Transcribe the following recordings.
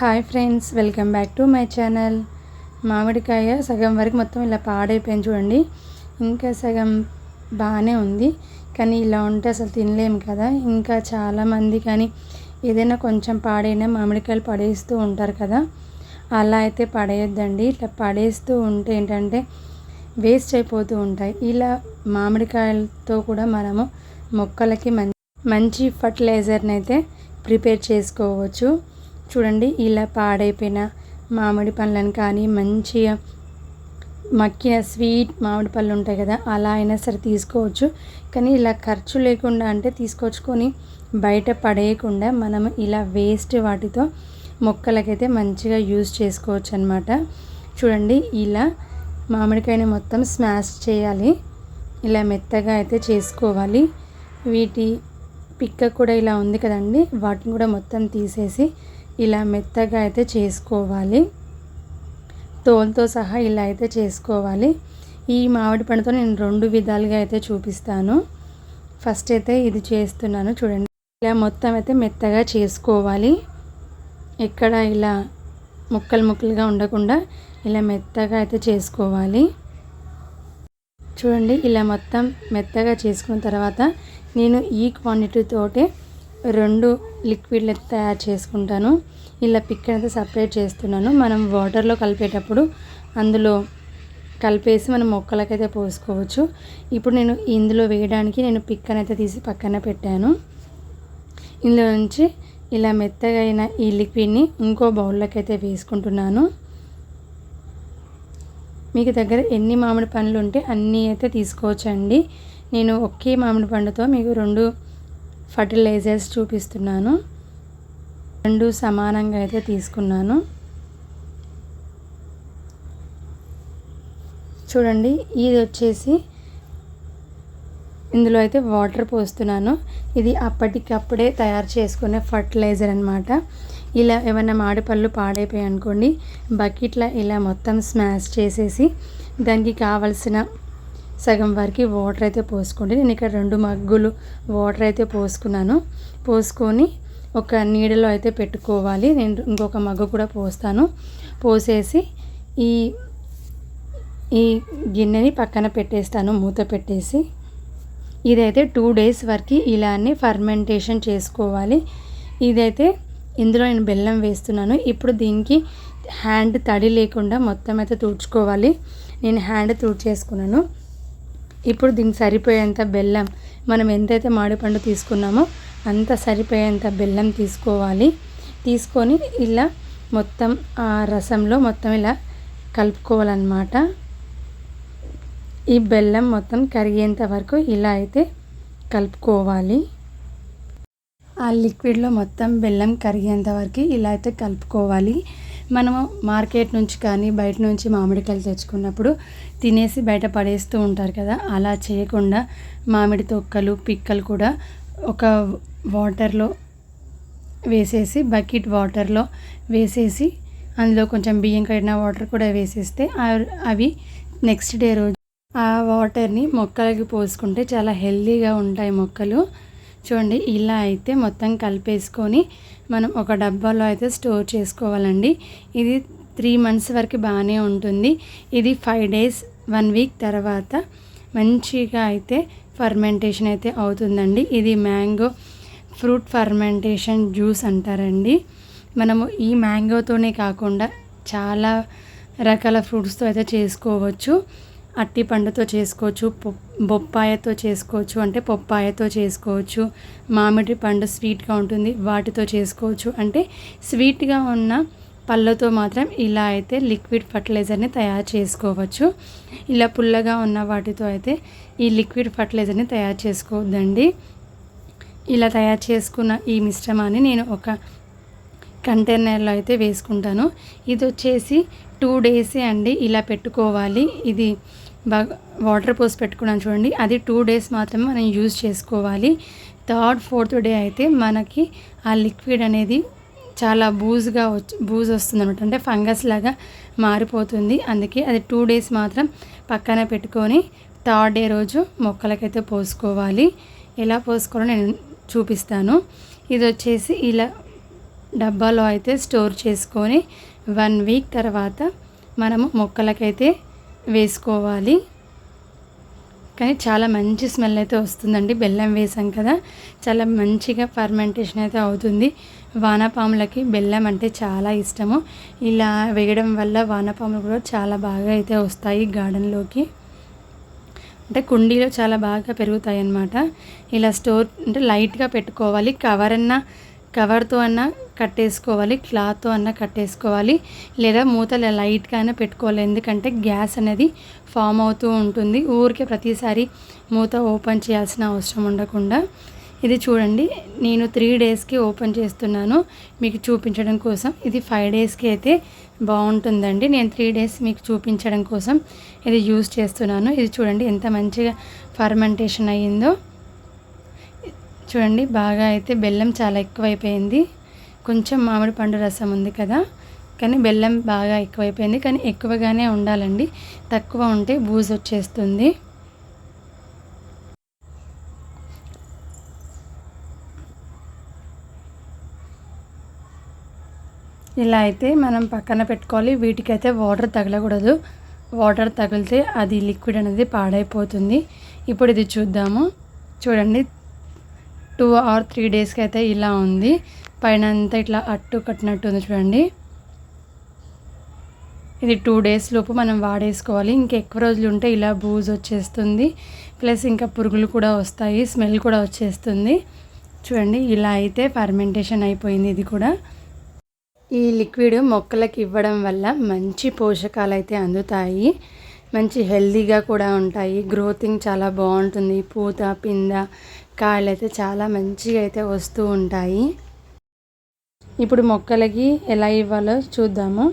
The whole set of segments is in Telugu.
Hi friends welcome back to my channel మామిడికాయ సగం వరకు మొత్తం ఇలా పాడైపోయింది చూడండి. ఇంకా సగం బాగానే ఉంది. కానీ ఇలా ఉంటే అసలు తినలేము కదా. ఇంకా చాలామంది కానీ ఏదైనా కొంచెం పాడైనా మామిడికాయలు పడేస్తూ ఉంటారు కదా. అలా అయితే పడేయొద్దండి. ఇట్లా పడేస్తూ ఉంటే ఏంటంటే వేస్ట్ అయిపోతూ ఉంటాయి. ఇలా మామిడికాయలతో కూడా మనము మొక్కలకి మంచి మంచి ఫర్టిలైజర్ని అయితే ప్రిపేర్ చేసుకోవచ్చు. చూడండి ఇలా పాడైపోయిన మామిడి పండ్లను కానీ మంచిగా మక్కిన స్వీట్ మామిడి పళ్ళు ఉంటాయి కదా అలా అయినా సరే తీసుకోవచ్చు. కానీ ఇలా ఖర్చు లేకుండా అంటే తీసుకొచ్చుకొని బయట పడేయకుండా మనం ఇలా వేస్ట్ వాటితో మొక్కలకైతే మంచిగా యూజ్ చేసుకోవచ్చు అనమాట చూడండి ఇలా మామిడికాయని మొత్తం స్మాష్ చేయాలి. ఇలా మెత్తగా అయితే చేసుకోవాలి. వీటి పిక్క కూడా ఇలా ఉంది కదండి వాటిని కూడా మొత్తం తీసేసి ఇలా మెత్తగా అయితే చేసుకోవాలి. తోలుతో సహా ఇలా అయితే చేసుకోవాలి. ఈ మామిడి పండుతో నేను రెండు విధాలుగా అయితే చూపిస్తాను. ఫస్ట్ అయితే ఇది చేస్తున్నాను చూడండి. ఇలా మొత్తం అయితే మెత్తగా చేసుకోవాలి. ఎక్కడ ఇలా ముక్కలు ముక్కలుగా ఉండకుండా ఇలా మెత్తగా అయితే చేసుకోవాలి. చూడండి ఇలా మొత్తం మెత్తగా చేసుకున్న తర్వాత నేను ఈ క్వాంటిటీతోటే రెండు లిక్విడ్లు తయారు చేసుకుంటాను. ఇలా పిక్ అయితే సపరేట్ చేస్తున్నాను. మనం వాటర్లో కలిపేటప్పుడు అందులో కలిపేసి మనం మొక్కలకైతే పోసుకోవచ్చు. ఇప్పుడు నేను ఇందులో వేయడానికి నేను పిక్కనైతే తీసి పక్కన పెట్టాను. ఇందులో నుంచి ఇలా మెత్తగా అయిన ఈ లిక్విడ్ని ఇంకో బౌల్లోకి అయితే వేసుకుంటున్నాను. మీకు దగ్గర ఎన్ని మామిడి పండ్లు ఉంటే అన్నీ అయితే తీసుకోవచ్చండి. నేను ఒకే మామిడి పండుతో మీకు రెండు ఫర్టిలైజర్స్ చూపిస్తున్నాను. రెండు సమానంగా అయితే తీసుకున్నాను. చూడండి ఇది వచ్చేసి ఇందులో అయితే వాటర్ పోస్తున్నాను. ఇది అప్పటికప్పుడే తయారు చేసుకునే ఫర్టిలైజర్ అనమాట ఇలా ఏమైనా మాడిపళ్ళు పాడైపోయాయి అనుకోండి బకెట్లో ఇలా మొత్తం స్మాష్ చేసేసి దానికి కావలసిన సగం వరకు వాటర్ అయితే పోసుకోండి. నేను ఇక్కడ రెండు మగ్గులు వాటర్ అయితే పోసుకున్నాను. పోసుకొని ఒక నీడలో అయితే పెట్టుకోవాలి. నేను ఇంకొక మగ్గు కూడా పోస్తాను. పోసేసి ఈ ఈ గిన్నెని పక్కన పెట్టేస్తాను మూత పెట్టేసి. ఇదైతే టూ డేస్ వరకు ఇలానే ఫర్మెంటేషన్ చేసుకోవాలి. ఇదైతే ఇందులో నేను బెల్లం వేస్తున్నాను. ఇప్పుడు దీనికి హ్యాండ్ తడి లేకుండా మొత్తం అయితే తుడుచుకోవాలి. నేను హ్యాండ్ తుడిచేసుకున్నాను. ఇప్పుడు దీనికి సరిపోయేంత బెల్లం మనం ఎంతైతే మామిడిపండు తీసుకున్నామో అంత సరిపోయేంత బెల్లం తీసుకోవాలి. తీసుకొని ఇలా మొత్తం ఆ రసంలో మొత్తం ఇలా కలుపుకోవాలన్నమాట. ఈ బెల్లం మొత్తం కరిగేంత వరకు ఇలా అయితే కలుపుకోవాలి. ఆ లిక్విడ్లో మొత్తం బెల్లం కరిగేంత వరకు ఇలా అయితే కలుపుకోవాలి. మనము మార్కెట్ నుంచి కానీ బయట నుంచి మామిడికాయలు తెచ్చుకున్నప్పుడు తినేసి బయట పడేస్తూ ఉంటారు కదా అలా చేయకుండా మామిడి తొక్కలు పిక్కలు కూడా ఒక వాటర్లో వేసేసి బకెట్ వాటర్లో వేసేసి అందులో కొంచెం బియ్యం కడిగిన వాటర్ కూడా వేసేస్తే అవి నెక్స్ట్ డే రోజు ఆ వాటర్ని మొక్కలకి పోసుకుంటే చాలా హెల్తీగా ఉంటాయి మొక్కలు. చూడండి ఇలా అయితే మొత్తం కలిపేసుకొని మనం ఒక డబ్బాలో అయితే స్టోర్ చేసుకోవాలండి. ఇది త్రీ మంత్స్ వరకు బాగానే ఉంటుంది. ఇది ఫైవ్ డేస్ వన్ వీక్ తర్వాత మంచిగా అయితే ఫర్మెంటేషన్ అయితే అవుతుందండి. ఇది మ్యాంగో ఫ్రూట్ ఫర్మెంటేషన్ జ్యూస్ అంటారండి. మనము ఈ మ్యాంగోతోనే కాకుండా చాలా రకాల ఫ్రూట్స్తో అయితే చేసుకోవచ్చు. అట్టి పండుతో చేసుకోవచ్చు బొప్పాయతో చేసుకోవచ్చు అంటే పొప్పాయతో చేసుకోవచ్చు మామిడి పండు స్వీట్గా ఉంటుంది వాటితో చేసుకోవచ్చు. అంటే స్వీట్గా ఉన్న పళ్ళతో మాత్రం ఇలా అయితే లిక్విడ్ ఫర్టిలైజర్ని తయారు చేసుకోవచ్చు. ఇలా పుల్లగా ఉన్న వాటితో అయితే ఈ లిక్విడ్ ఫర్టిలైజర్ని తయారు చేసుకోవద్దండి. ఇలా తయారు చేసుకున్న ఈ మిశ్రమాన్ని నేను ఒక కంటైనర్లో అయితే వేసుకుంటాను. ఇది వచ్చేసి టూ డేసే అండి ఇలా పెట్టుకోవాలి. ఇది బాగా వాటర్ పోసి పెట్టుకున్నాను చూడండి. అది టూ డేస్ మాత్రమే మనం యూజ్ చేసుకోవాలి. థర్డ్ ఫోర్త్ డే అయితే మనకి ఆ లిక్విడ్ అనేది చాలా బూజ్గా వచ్చి బూజ్ వస్తుంది అనమాట అంటే ఫంగస్ లాగా మారిపోతుంది. అందుకే అది టూ డేస్ మాత్రం పక్కన పెట్టుకొని థర్డ్ డే రోజు మొక్కలకైతే పోసుకోవాలి. ఎలా పోసుకోవాలో నేను చూపిస్తాను. ఇది వచ్చేసి ఇలా డబ్బాలో అయితే స్టోర్ చేసుకొని వన్ వీక్ తర్వాత మనము మొక్కలకైతే వేసుకోవాలి. కానీ చాలా మంచి స్మెల్ అయితే వస్తుందండి. బెల్లం వేసాం కదా చాలా మంచిగా ఫర్మెంటేషన్ అయితే అవుతుంది. వానపాములకి బెల్లం అంటే చాలా ఇష్టము. ఇలా వేయడం వల్ల వానపాములు కూడా చాలా బాగా అయితే వస్తాయి గార్డెన్లోకి. అంటే కుండీలో చాలా బాగా పెరుగుతాయి అన్నమాట ఇలా స్టోర్ అంటే లైట్గా పెట్టుకోవాలి. కవర్ అన్నా కవర్తో అన్నా కట్టేసుకోవాలి క్లాత్తో అన్నా కట్టేసుకోవాలి లేదా మూతలు లైట్గా అయినా పెట్టుకోవాలి. ఎందుకంటే గ్యాస్ అనేది ఫామ్ అవుతూ ఉంటుంది. ఊరికే ప్రతిసారి మూత ఓపెన్ చేయాల్సిన అవసరం ఉండకుండా. ఇది చూడండి నేను త్రీ డేస్కి ఓపెన్ చేస్తున్నాను మీకు చూపించడం కోసం. ఇది ఫైవ్ డేస్కి అయితే బాగుంటుందండి. నేను త్రీ డేస్ మీకు చూపించడం కోసం ఇది యూస్ చేస్తున్నాను. ఇది చూడండి ఎంత మంచిగా ఫర్మెంటేషన్ అయ్యిందో. చూడండి బాగా అయితే బెల్లం చాలా ఎక్కువైపోయింది. కొంచెం మామిడి పండు రసం ఉంది కదా కానీ బెల్లం బాగా ఎక్కువైపోయింది. కానీ ఎక్కువగానే ఉండాలండి. తక్కువ ఉంటే బూజు వచ్చేస్తుంది. ఇలా అయితే మనం పక్కన పెట్టుకోవాలి. వీటికైతే వాటర్ తగలకూడదు. వాటర్ తగిలితే అది లిక్విడ్ అనేది పాడైపోతుంది. ఇప్పుడు ఇది చూద్దాము. చూడండి టూ ఆర్ త్రీ డేస్కి అయితే ఇలా ఉంది. పైన అంతా ఇట్లా అట్టు కట్టినట్టు ఉంది చూడండి. ఇది టూ డేస్ లోపు మనం వాడేసుకోవాలి. ఇంకా ఎక్కువ రోజులు ఉంటే ఇలా బూజ్ వచ్చేస్తుంది. ప్లస్ ఇంకా పురుగులు కూడా వస్తాయి స్మెల్ కూడా వచ్చేస్తుంది. చూడండి ఇలా అయితే ఫర్మెంటేషన్ అయిపోయింది ఇది కూడా. ఈ లిక్విడ్ మొక్కలకి ఇవ్వడం వల్ల మంచి పోషకాలు అయితే అందుతాయి. మంచి హెల్దీగా కూడా ఉంటాయి. గ్రోతింగ్ చాలా బాగుంటుంది. పూత పింద కాయలు అయితే చాలా మంచిగా అయితే వస్తూ ఉంటాయి. ఇప్పుడు మొక్కలకి ఎలా ఇవ్వాలో చూద్దాము.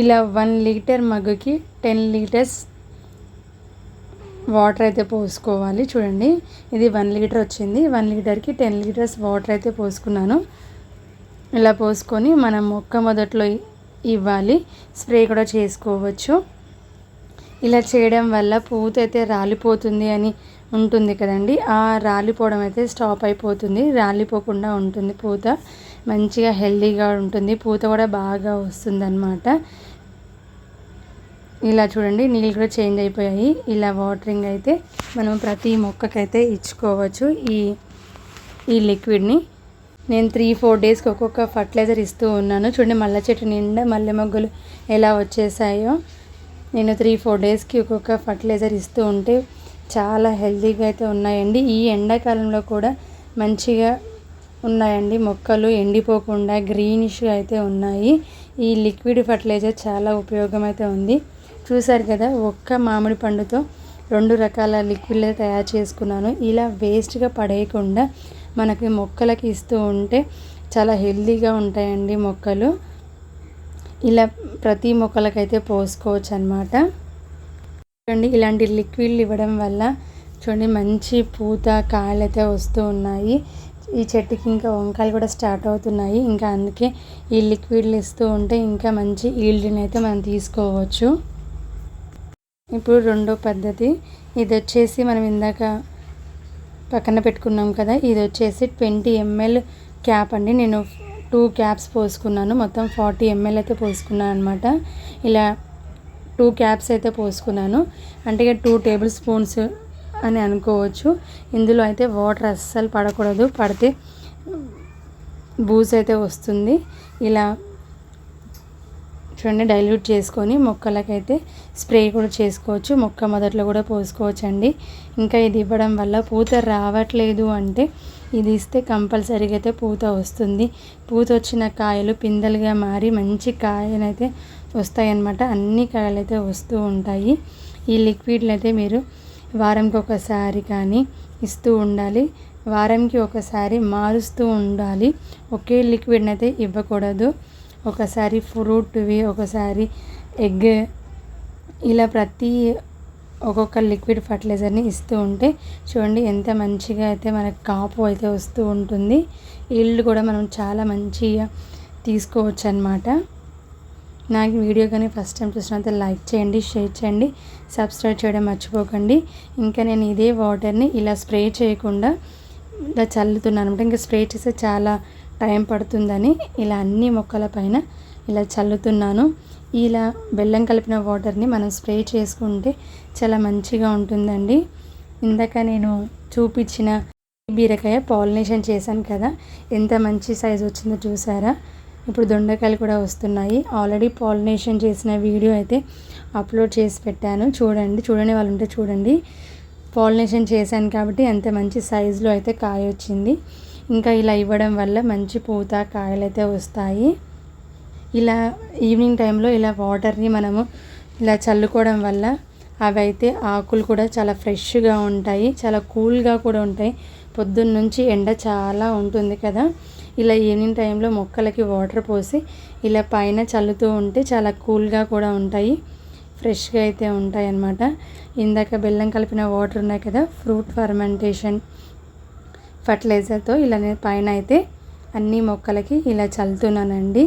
ఇలా వన్ లీటర్ మగ్గుకి టెన్ లీటర్స్ వాటర్ అయితే పోసుకోవాలి. చూడండి ఇది వన్ లీటర్ వచ్చింది. వన్ లీటర్కి టెన్ లీటర్స్ వాటర్ అయితే పోసుకున్నాను. ఇలా పోసుకొని మనం మొక్క మొదట్లో ఇవ్వాలి. స్ప్రే కూడా చేసుకోవచ్చు. ఇలా చేయడం వల్ల పూత అయితే రాలిపోతుంది అని ఉంటుంది కదండి. ఆ రాలిపోవడం అయితే స్టాప్ అయిపోతుంది. రాలిపోకుండా ఉంటుంది పూత. మంచిగా హెల్దీగా ఉంటుంది. పూత కూడా బాగా వస్తుంది అనమాట ఇలా చూడండి నీళ్ళు కూడా చేంజ్ అయిపోయాయి. ఇలా వాటరింగ్ అయితే మనం ప్రతి మొక్కకైతే ఇచ్చుకోవచ్చు. ఈ ఈ లిక్విడ్ని నేను త్రీ ఫోర్ డేస్కి ఒక్కొక్క ఫర్టిలైజర్ ఇస్తూ ఉన్నాను. చూడండి మల్లె చెట్టు నిండా మల్లె మొగ్గలు ఎలా వచ్చేసాయో. నేను త్రీ ఫోర్ డేస్కి ఒక్కొక్క ఫర్టిలైజర్ ఇస్తూ ఉంటే చాలా హెల్తీగా అయితే ఉన్నాయండి. ఈ ఎండాకాలంలో కూడా మంచిగా ఉన్నాయండి. మొక్కలు ఎండిపోకుండా గ్రీనిష్గా అయితే ఉన్నాయి. ఈ లిక్విడ్ ఫర్టిలైజర్ చాలా ఉపయోగం అయితే ఉంది. చూసారు కదా ఒక్క మామిడి పండుతో రెండు రకాల లిక్విడ్లు తయారు చేసుకున్నాను. ఇలా వేస్ట్గా పడేయకుండా మనకి మొక్కలకి ఇస్తూ ఉంటే చాలా హెల్తీగా ఉంటాయండి మొక్కలు. ఇలా ప్రతి మొక్కలకైతే పోసుకోవచ్చు అనమాట చూడండి ఇలాంటి లిక్విడ్లు ఇవ్వడం వల్ల చూడండి మంచి పూత కాయలు అయితే వస్తూ ఉన్నాయి. ఈ చెట్టుకి ఇంకా వంకాయలు కూడా స్టార్ట్ అవుతున్నాయి. ఇంకా అందుకే ఈ లిక్విడ్లు ఇస్తూ ఉంటే ఇంకా మంచి ఈల్డ్ని అయితే మనం తీసుకోవచ్చు. ఇప్పుడు రెండో పద్ధతి. ఇది వచ్చేసి మనం ఇందాక పక్కన పెట్టుకున్నాం కదా ఇది వచ్చేసి ట్వంటీ ఎంఎల్ క్యాప్ అండి. నేను టూ క్యాప్స్ పోసుకున్నాను. మొత్తం ఫార్టీ ఎంఎల్ అయితే పోసుకున్నాను అనమాట ఇలా టూ క్యాప్స్ అయితే పోసుకున్నాను. అంటే ఇక టూ టేబుల్ స్పూన్స్ అని అనుకోవచ్చు. ఇందులో అయితే వాటర్ అస్సలు పడకూడదు. పడితే బూజ్ అయితే వస్తుంది. ఇలా చూడండి డైల్యూట్ చేసుకొని మొక్కలకైతే స్ప్రే కూడా చేసుకోవచ్చు. మొక్క మొదట్లో కూడా పోసుకోవచ్చు అండి ఇంకా ఇది ఇవ్వడం వల్ల పూత రావట్లేదు అంటే ఇది ఇస్తే కంపల్సరీగా అయితే పూత వస్తుంది. పూత వచ్చిన కాయలు పిందెలుగా మారి మంచి కాయనైతే వస్తాయన్నమాట. అన్ని కాయలు అయితే వస్తూ ఉంటాయి. ఈ లిక్విడ్లు అయితే మీరు వారంకి ఒకసారి కానీ ఇస్తూ ఉండాలి. వారంకి ఒకసారి మారుస్తూ ఉండాలి. ఒకే లిక్విడ్ని అయితే ఇవ్వకూడదు. ఒకసారి ఫ్రూట్వి ఒకసారి ఎగ్ ఇలా ప్రతి ఒక్కొక్క లిక్విడ్ ఫర్టిలైజర్ని ఇస్తూ ఉంటే చూడండి ఎంత మంచిగా అయితే మనకు కాపు అయితే వస్తూ ఉంటుంది. ఈల్డ్ కూడా మనం చాలా మంచిగా తీసుకోవచ్చు అన్నమాట నాకు వీడియో కానీ ఫస్ట్ టైం చూసినట్లయితే లైక్ చేయండి షేర్ చేయండి సబ్స్క్రైబ్ చేయడం మర్చిపోకండి. ఇంకా నేను ఇదే వాటర్ని ఇలా స్ప్రే చేయకుండా ఇలా చల్లుతున్నాను అనమాట ఇంకా స్ప్రే చేస్తే చాలా టైం పడుతుందని ఇలా అన్ని మొక్కల పైన ఇలా చల్లుతున్నాను. ఇలా బెల్లం కలిపిన వాటర్ని మనం స్ప్రే చేసుకుంటే చాలా మంచిగా ఉంటుందండి. ఇందాక నేను చూపించిన బీరకాయ పాలినేషన్ చేశాను కదా ఎంత మంచి సైజు వచ్చిందో చూసారా? ఇప్పుడు దొండకాయలు కూడా వస్తున్నాయి. ఆల్రెడీ పాలినేషన్ చేసిన వీడియో అయితే అప్లోడ్ చేసి పెట్టాను. చూడండి చూడని వాళ్ళు ఉంటే చూడండి. పాలినేషన్ చేశాను కాబట్టి ఎంత మంచి సైజులో అయితే కాయ వచ్చింది. ఇంకా ఇలా ఇవ్వడం వల్ల మంచి పూత కాయలు అయితే వస్తాయి. ఇలా ఈవినింగ్ టైంలో ఇలా వాటర్ని మనము ఇలా చల్లుకోవడం వల్ల అవి అయితే ఆకులు కూడా చాలా ఫ్రెష్గా ఉంటాయి. చాలా కూల్గా కూడా ఉంటాయి. పొద్దున్న నుంచి ఎండ చాలా ఉంటుంది కదా. ఇలా ఈవినింగ్ టైంలో మొక్కలకి వాటర్ పోసి ఇలా పైన చల్లుతూ ఉంటే చాలా కూల్గా కూడా ఉంటాయి. ఫ్రెష్గా అయితే ఉంటాయి అన్నమాట. ఇందాక బెల్లం కలిపిన వాటర్ ఉన్నాయి కదా ఫ్రూట్ ఫర్మెంటేషన్ ఫర్టిలైజర్తో ఇలా నేను పైన అయితే అన్ని మొక్కలకి ఇలా చల్లుతున్నానండి.